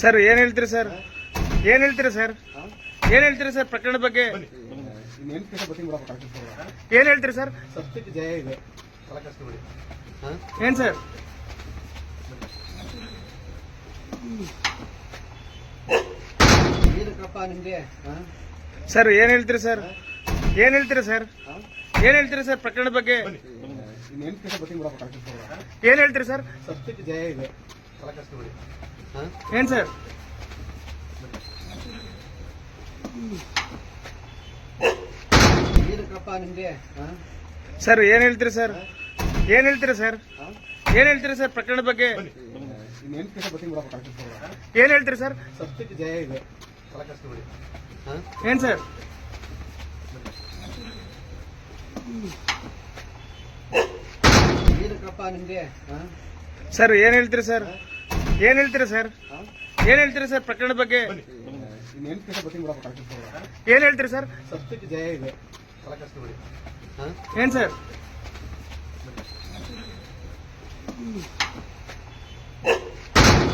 Sir ಏನ್ ಹೇಳ್ತೀರಿ sir? ಏನ್ ಹೇಳ್ತೀರಿ ಸರ್? ಏನ್ ಹೇಳ್ತೀರಿ ಸರ್ ಪ್ರಕರಣ ಬಗ್ಗೆ. ಏನ್ ಹೇಳ್ತೀರಿ ಸರ್? ಏನ್ ಸರ್? ಸರ್ ಏನ್ ಹೇಳ್ತೀರಿ ಸರ್? ಏನ್ ಹೇಳ್ತೀರಿ ಸರ್? ಏನ್ ಹೇಳ್ತೀರಿ ಸರ್ ಪ್ರಕರಣ ಬಗ್ಗೆ. ಏನ್ ಹೇಳ್ತೀರಿ ಸರ್? ಸತ್ಯಕ್ಕೆ ಜಯ ಇದೆ? ಏನ್ ಸರ್? ಸರ್ ಏನ್ ಹೇಳ್ತೀರಿ ಸರ್? ಏನ್ ಹೇಳ್ತೀರಿ ಸರ್? ಏನು ಹೇಳ್ತೀರಿ ಸರ್ ಪ್ರಕರಣದ ಬಗ್ಗೆ? ಏನು ಹೇಳ್ತೀರಿ ಸರ್? ಜಯ ಇದೆ? ಏನ್ ಸರ್? ಏನಕ್ಕಪ್ಪ ನಿಮ್ಗೆ? ಸರ್ ಏನ್ ಹೇಳ್ತೀರಿ ಸರ್? ಏನ್ ಹೇಳ್ತೀರಾ ಸರ್? ಏನ್ ಹೇಳ್ತೀರಾ ಸರ್ ಪ್ರಕರಣದ ಬಗ್ಗೆ. ಏನ್ ಹೇಳ್ತೀರಿ ಸರ್ ಜಯ ಇದೆ? ಏನ್ ಸರ್